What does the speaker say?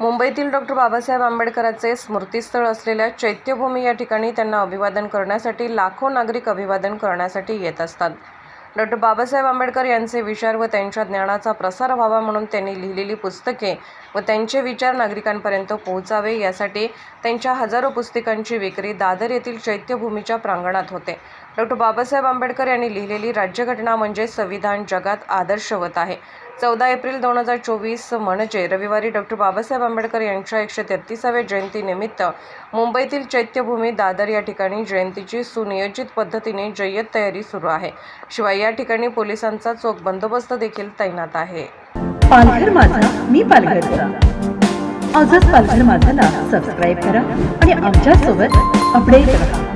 मुंबईतील डॉक्टर बाबासाहेब आंबेडकरांचे स्मृतीस्थळ असलेल्या चैत्यभूमी या ठिकाणी त्यांना अभिवादन करण्यासाठी लाखो नागरिक अभिवादन करण्यासाठी येत असतात. डॉक्टर बाबासाहेब आंबेडकर यांचे विचार व त्यांच्या ज्ञानाचा प्रसार व्हावा म्हणून त्यांनी लिहिलेली पुस्तके व त्यांचे विचार नागरिकांपर्यंत पोहोचावे यासाठी त्यांच्या हजारो पुस्तकांची विक्री दादर येथील चैत्यभूमीच्या प्रांगणात होते. डॉक्टर बाबासाहेब आंबेडकर यांनी लिहिलेली राज्यघटना म्हणजे संविधान जगात आदर्शवत आहे. चौदा एप्रिल दोन हजार चोवीस म्हणजे रविवारी डॉक्टर बाबासाहेब आंबेडकर यांच्या एकशे तेहतीसाव्या जयंतीनिमित्त मुंबईतील चैत्यभूमी दादर या ठिकाणी जयंतीची सुनियोजित पद्धतीने जय्यत तयारी सुरू आहे. शिवाय या ठिकाणी पोलिसांचा चोख बंदोबस्त देखील तैनात आहे. पालघर माझा मी पालघरचा. आजच पालघर माझाला सबस्क्राईब करा आणि आमच्यासोबत अपडेट राहा.